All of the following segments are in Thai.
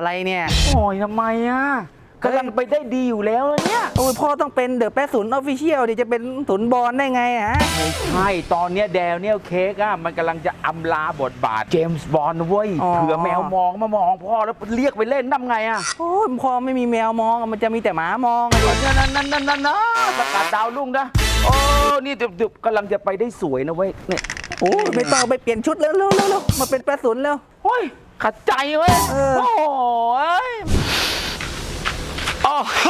อะไรเนี่ยโอ้ยทำไมอะกำลังไปได้ดีอยู่แล้วนะเนี่ยโอ้ยพ่อต้องเป็นเดอะแปะศูนย์ออฟฟิเชียลดิจะเป็นศูนย์บอลได้ไงอะฮะไม่ใช่ตอนเนี้ยแดเนียลเค้กอะมันกำลังจะอำลาบทบาทเจมส์บอลเว้ยเผื่อแมวมองมามองพ่อแล้วเรียกไปเล่นทำไงอะโอ้ยพ่อไม่มีแมวมองอะมันจะมีแต่หมามองอะดินั่นนั่นนั่นนั่นนะประกาศดาวรุ่งนะโอ้นี่ดึบๆกำลังจะไปได้สวยนะเว้ยเนี่ยโอ้ยไม่ต้องไปเปลี่ยนชุดแล้วเร็วเร็วเร็วมาเป็นแปะศูนย์แล้วโอ้ย ขัดใจเว้ย เออ โอ้ยโอ้โห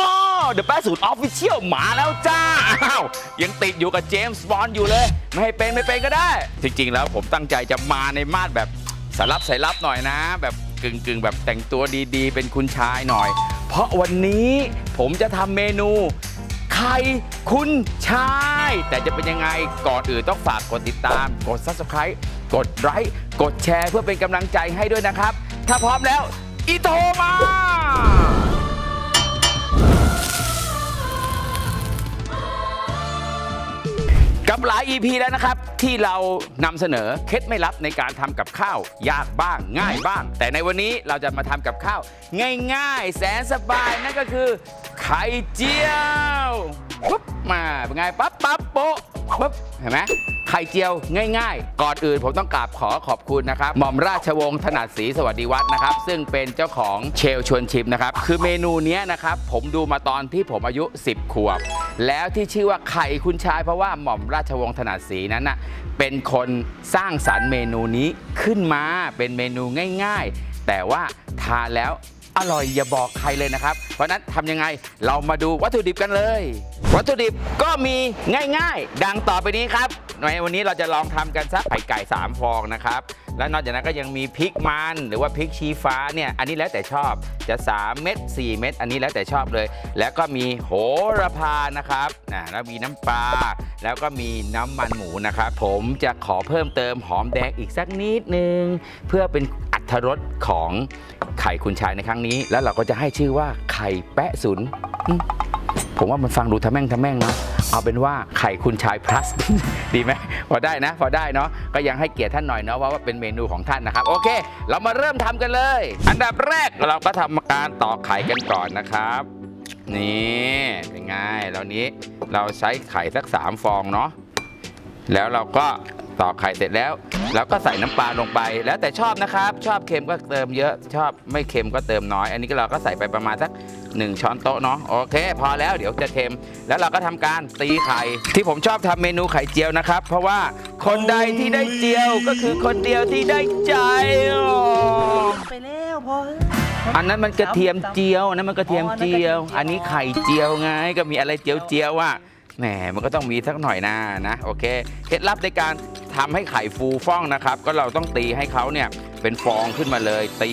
เดอะแปดศูนย์ออฟฟิเชียลมาแล้วจ้าอ้าวยังติดอยู่กับเจมส์บอลอยู่เลย ไม่ให้เป็นไม่เป็นก็ได้ จริง ๆ แล้วผมตั้งใจจะมาในมาดแบบสลับสายลับหน่อยนะ แบบกึ่งกึ่งๆ แบบแต่งตัวดีๆ เป็นคุณชายหน่อย เพราะวันนี้ผมจะทำเมนู ไข่คุณชาย แต่จะเป็นยังไงก่อนอื่นต้องฝากกดติดตาม กด subscribe กดไลค์กดแชร์เพื่อเป็นกำลังใจให้ด้วยนะครับ ถ้าพร้อมแล้วอีโทมา กับหลาย EP แล้วนะครับ ที่เรานำเสนอเคล็ดไม่ลับในการทำกับข้าวยากบ้างง่ายบ้าง แต่ในวันนี้เราจะมาทำกับข้าว ง่ายๆ แสนสบายนั่นก็คือ ไข่เจียวปุ๊บมาเป็นไงปั๊บปั๊บโป๊ะปุ๊บเห็นไหม ไข่เจียวง่าย ๆ ก่อนอื่นผมต้องกราบขอขอบคุณนะครับหม่อมราชวงศ์ถนัดศรีสวัสดิวัฒน์นะครับ ซึ่งเป็นเจ้าของเชลชวนชิมนะครับ คือเมนูเนี้ยนะครับ ผมดูมาตอนที่ผมอายุ 10 ขวบ แล้วที่ชื่อว่าไข่คุณชายเพราะว่าหม่อมราชวงศ์ถนัดศรีนั้นนะเป็นคนสร้างสรรค์เมนูนี้ขึ้นมาเป็นเมนูง่าย ๆ แต่ว่าทานแล้ว อร่อยอย่าบอกใครเลยนะครับ เพราะนั้นทำยังไงเรามาดูวัตถุดิบกันเลย วัตถุดิบก็มีง่ายๆ ดังต่อไปนี้ครับในวันนี้เราจะลองทำกันสักไข่ไก่3ฟองนะครับ และนอกจากนั้นก็ยังมีพริกมันหรือว่าพริกชี้ฟ้าเนี่ยอันนี้แล้วแต่ชอบจะ 3 เม็ด4 เม็ดอันนี้แล้วแต่ชอบเลย แล้วก็มีโหระพานะครับนะแล้วมีน้ำปลาแล้วก็มีน้ำมันหมูนะครับผมจะขอเพิ่มเติมหอมแดงอีกสักนิดนึงเพื่อเป็น อัตรสของไข่คุณชายในครั้งนี้ แล้วเราก็จะให้ชื่อว่าไข่แปะศูนย์ผมว่ามันฟังดูทะแม่งทะแม่งนะเอาเป็นว่าไข่คุณชาย plus ดีไหมพอได้นะ พอได้เนาะก็ยังให้เกียรติท่านหน่อยเนาะว่าว่าเป็นเมนูของท่านนะครับ โอเค เรามาเริ่มทำกันเลย อันดับแรกเราก็ทำการตอกไข่กันก่อนนะครับ นี่เป็นไงแล้วนี้เราใช้ไข่สัก 3 ฟองเนาะแล้วเราก็ ตอกไข่เสร็จแล้วเราก็ใส่น้ำปลาลงไป แล้วแต่ชอบนะครับ ชอบเค็มก็เติมเยอะชอบไม่เค็มก็เติมน้อย อันนี้ก็เราก็ใส่ไปประมาณสัก1ช้อนโต๊ะเนาะโอเค พอแล้วเดี๋ยวจะเค็ม แล้วเราก็ทำการตีไข่ ที่ผมชอบทำเมนูไข่เจียวนะครับ เพราะว่าคนใดที่ได้เจียวก็คือคนเดียวที่ได้ใจอ๋อไปแล้วพ่ออันนั้นมันกระเทียมเจียวอันนั้นมันกระเทียมเจียว อันนี้ไข่เจียวไงก็มีอะไรเจียวเจียวๆอะ แหมมันก็ต้องมีสักหน่อยนะนะโอเคเคล็ดลับในการทำให้ไข่ฟูฟ่องนะครับ ก็เราต้องตีให้เขาเนี่ยเป็นฟองขึ้นมาเลย ตี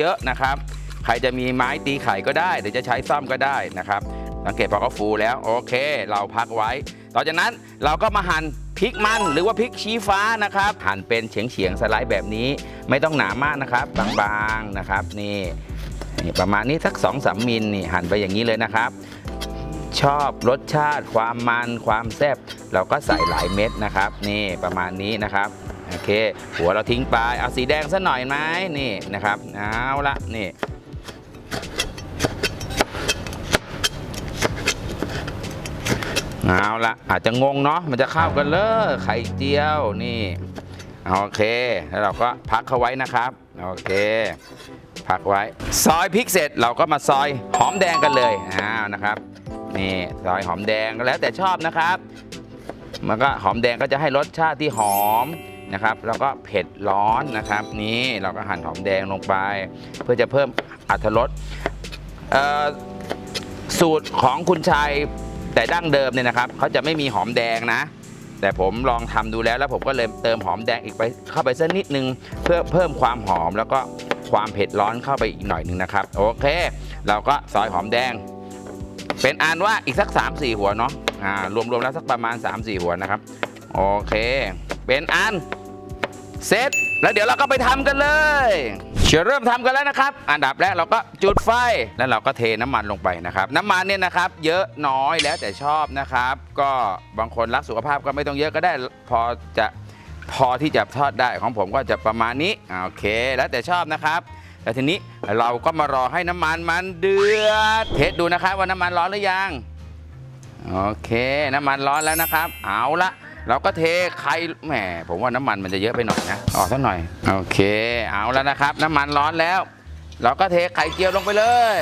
เยอะๆนะครับ ใครจะมีไม้ตีไข่ก็ได้ หรือจะใช้ซ่อมก็ได้นะครับสังเกตพอเขาฟูแล้วโอเค เราพักไว้ ต่อจากนั้นเราก็มาหั่นพริกมันหรือว่าพริกชี้ฟ้านะครับ หั่นเป็นเฉียงๆสไลด์แบบนี้ ไม่ต้องหนามากนะครับ บางๆนะครับนี่นี่ประมาณนี้สัก2อสมิลนี่หั่นไปอย่างนี้เลยนะครับ ชอบรสชาติ ความมันความแซ่บเราก็ใส่หลายเม็ดนะครับ นี่ประมาณนี้นะครับโอเค หัวเราทิ้งไปเอาสีแดงสักหน่อยไหมนี่นะครับเอาละนี่เอาละอาจจะงงเนาะมันจะเข้ากันเลยไข่เจียวนี่โอเค แล้วเราก็พักเขาไว้นะครับ โอเค พักไว้ ซอยพริกเสร็จเราก็มาซอยหอมแดงกันเลยอ้าวนะครับ นี่ซอยหอมแดงก็แล้วแต่ชอบนะครับ มันก็หอมแดงก็จะให้รสชาติที่หอมนะครับ แล้วก็เผ็ดร้อนนะครับ นี่เราก็หั่นหอมแดงลงไป เพื่อจะเพิ่มอรรถรสสูตรของคุณชายแต่ดั้งเดิมเนี่ยนะครับเขาจะไม่มีหอมแดงนะ แต่ผมลองทำดูแล้วแล้วผมก็เลยเติมหอมแดงอีกไปเข้าไปสักนิดนึง เพื่อเพิ่มความหอมแล้วก็ความเผ็ดร้อนเข้าไปอีกหน่อยหนึงนะครับ โอเค เราก็ซอยหอมแดง เป็นอันว่าอีกสัก 3-4 หัวเนาะอ่ารวมๆแล้วสักประมาณ 3-4 หัวนะครับ โอเค เป็นอันเสร็จแล้วเดี๋ยวเราก็ไปทำกันเลยเชียวเริ่มทำกันแล้วนะครับ อันดับแรกเราก็จุดไฟแล้วเราก็เทน้ำมันลงไปนะครับ น้ำมันเนี่ยนะครับ เยอะน้อยแล้วแต่ชอบนะครับ ก็บางคนรักสุขภาพก็ไม่ต้องเยอะก็ได้พอจะพอที่จะทอดได้ของผมก็จะประมาณนี้โอเค แล้วแต่ชอบนะครับ แล้วทีนี้เราก็มารอให้น้ำมันมันเดือด เทสดูนะครับว่าน้ำมันร้อนหรือยัง โอเค น้ำมันร้อนแล้วนะครับ เอาละเราก็เทไข่แหมผมว่าน้ำมันมันจะเยอะไปหน่อยนะออกสักหน่อย โอเค เอาแล้วนะครับ น้ำมันร้อนแล้ว เราก็เทไข่เจียวลงไปเลย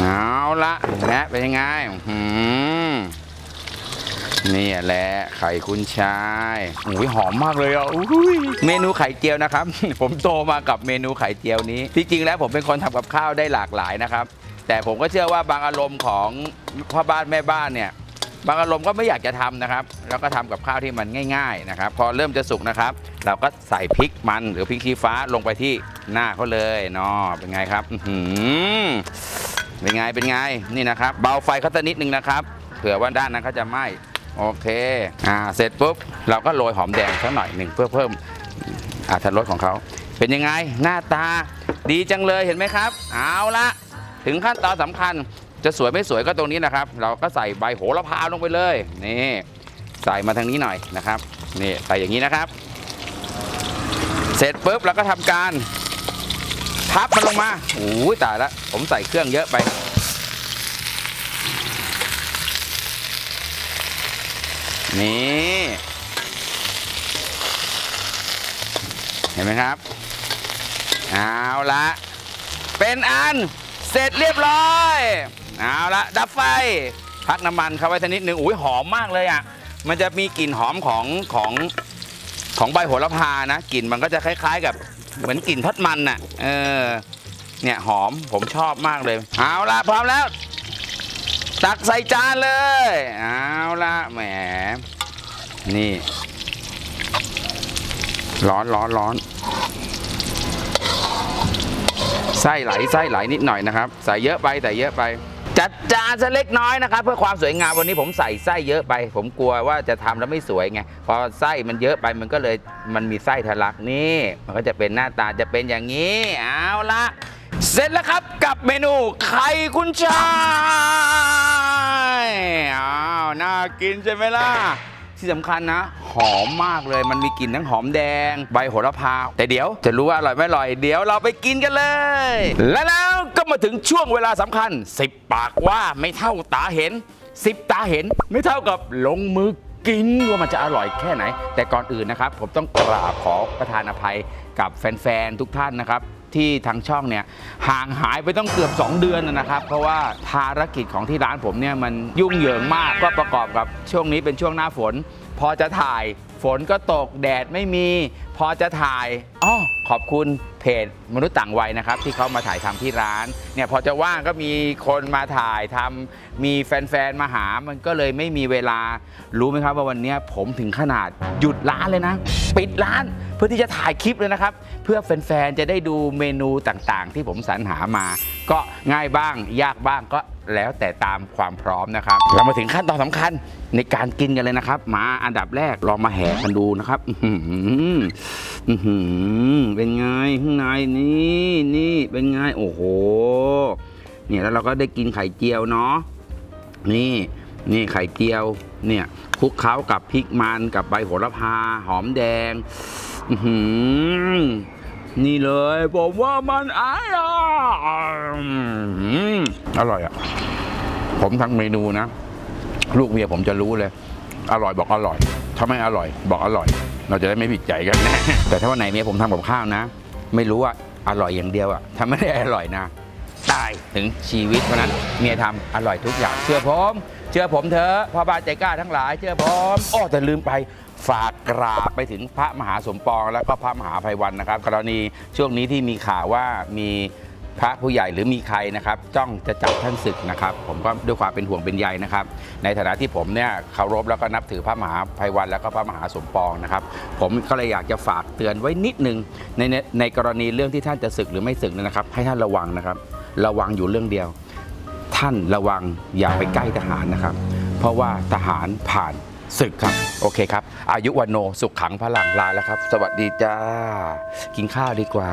เอาละนะเป็นยังไงหืม นี่แหละไข่คุณชายอุ้ยหอมมากเลยอะอุ้ยเมนูไข่เจียวนะครับ ผมโตมากับเมนูไข่เจียวนี้ ที่จริงแล้วผมเป็นคนทำกับข้าวได้หลากหลายนะครับ แต่ผมก็เชื่อว่าบางอารมณ์ของพ่อบ้านแม่บ้านเนี่ยบางอารมณ์ก็ไม่อยากจะทำนะครับ แล้วก็ทำกับข้าวที่มันง่าย ๆนะครับ พอเริ่มจะสุกนะครับ เราก็ใส่พริกมันหรือพริกชี้ฟ้าลงไปที่หน้าเขาเลยเนาะเป็นไงครับอืเป็นไงเป็นไงนี่นะครับ เบาไฟเขาสักนิดนึงนะครับเผื่อว่าด้านนั้นเขาจะไหม้ โอเคอ่าเสร็จปุ๊บเราก็โรยหอมแดงสักหน่อยหนึ่งเพื่อเพิ่มอรรรสของเขา เป็นยังไงหน้าตาดีจังเลยเห็นไหมครับ เอาละถึงขั้นตอนสำคัญจะสวยไม่สวยก็ตรงนี้นะครับ เราก็ใส่ใบโหระพาลงไปเลยนี่ใส่มาทางนี้หน่อยนะครับนี่ใส่อย่างนี้นะครับ เสร็จปุ๊บเราก็ทำการพับมันลงมาโอ้ยตายล้วผมใส่เครื่องเยอะไป นี่ เห็นไหมครับ เอาละเป็นอันเสร็จเรียบร้อย เอาละดับไฟ พักน้ำมันเข้าไว้สักนิดหนึ่งอุ้ยหอมมากเลยอะ มันจะมีกลิ่นหอมของของของใบโหระพานะกลิ่นมันก็จะคล้าย ๆ กับเหมือนกลิ่นทอดมันน่ะ เออ เนี่ยหอมผมชอบมากเลย เอาละพร้อมแล้ว ตักใส่จานเลย เอาละแหม นี่ ร้อนร้อนร้อนไส้ไหลไส้ไหลนิดหน่อยนะครับ ใส่เยอะไปแต่เยอะไป จัดจานซะเล็กน้อยนะครับ เพื่อความสวยงามวันนี้ผมใส่ไส้เยอะไป ผมกลัวว่าจะทำแล้วไม่สวยไงพอไส้มันเยอะไปมันก็เลยมันมีไส้ทะลักนี่ มันก็จะเป็นหน้าตาจะเป็นอย่างนี้ เอาละ เสร็จแล้วครับกับเมนูไข่คุณชายอ้าวน่ากินใช่ไหมล่ะ ที่สำคัญนะ หอมมากเลยมันมีกลิ่นทั้งหอมแดง ใบโหระพา แต่เดี๋ยวจะรู้ว่าอร่อยไม่อร่อย เดี๋ยวเราไปกินกันเลย และแล้วก็มาถึงช่วงเวลาสำคัญ 10 ปากว่าไม่เท่าตาเห็น 10 ตาเห็นไม่เท่ากับลงมือกินว่ามันจะอร่อยแค่ไหน แต่ก่อนอื่นนะครับ ผมต้องกราบขอประทานอภัยกับแฟนๆทุกท่านนะครับ ที่ทางช่องเนี่ยห่างหายไปต้องเกือบ 2 เดือนนะครับ เพราะว่าภารกิจของที่ร้านผมเนี่ยมันยุ่งเหยิงมากก็ประกอบกับช่วงนี้เป็นช่วงหน้าฝน พอจะถ่ายฝนก็ตกแดดไม่มี พอจะถ่ายอ๋อขอบคุณเพจมนุษย์ต่างวัยนะครับ ที่เขามาถ่ายทำที่ร้านเนี่ยพอจะว่างก็มีคนมาถ่ายทำมีแฟนๆมาหามันก็เลยไม่มีเวลารู้ไหมครับว่าวันนี้ผมถึงขนาดหยุดร้านเลยนะ ปิดร้านเพื่อที่จะถ่ายคลิปเลยนะครับ เพื่อแฟนๆจะได้ดูเมนูต่างๆ ที่ผมสรรหามา ก็ง่ายบ้าง ยากบ้างก็แล้วแต่ตามความพร้อมนะครับ เรามาถึงขั้นตอนสำคัญในการกินกันเลยนะครับ มาอันดับแรกลองมาแหกกันดูนะครับ อือหือเป็นไงข้างในนี่นี่เป็นไงโอ้โห เนี่ยแล้วเราก็ได้กินไข่เจียวเนาะนี่นี่ไข่เจียวเนี่ยคลุกเคล้ากับพริกมันกับใบโหระพา หอมแดง อือหือนี่เลยผมว่ามันอร่อยอร่อยอะ ผมทั้งเมนูนะ ลูกเมียผมจะรู้เลย อร่อยบอกอร่อย ถ้าไม่อร่อย บอกอร่อย เราจะได้ไม่ผิดใจกัน แต่ถ้าวันไหนเมียผมทำกับข้าวนะ ไม่รู้ว่าอร่อยอย่างเดียวอะถ้าไม่ได้อร่อยนะ ตายถึงชีวิตเพราะนั้นเมียทำอร่อยทุกอย่างเชื่อผม เชื่อผมเถอะพ่อบ้านใจกล้าทั้งหลาย เชื่อผมอ้อแต่ลืมไปฝากกราบไปถึงพระมหาสมปอง แล้วก็พระมหาภัยวันนะครับ กรณีช่วงนี้ที่มีข่าวว่ามี พระผู้ใหญ่หรือมีใครนะครับจ้องจะจับท่านศึกนะครับ ผมก็ด้วยความเป็นห่วงเป็นใยนะครับ ในฐานะที่ผมเนี่ยเคารพแล้วก็นับถือพระมหาภัยวันแล้วก็พระมหาสมปองนะครับ ผมก็เลยอยากจะฝากเตือนไว้นิดนึงในในในกรณีเรื่องที่ท่านจะศึกหรือไม่ศึกนยนะครับ ให้ท่านระวังนะครับ ระวังอยู่เรื่องเดียว ท่านระวังอย่าไปใกล้ทหารนะครับ เพราะว่าทหารผ่านศึกครับ โอเคครับ อายุวันโนสุขขังพลังลาแล้วครับ สวัสดีจ้า กินข้าวดีกว่า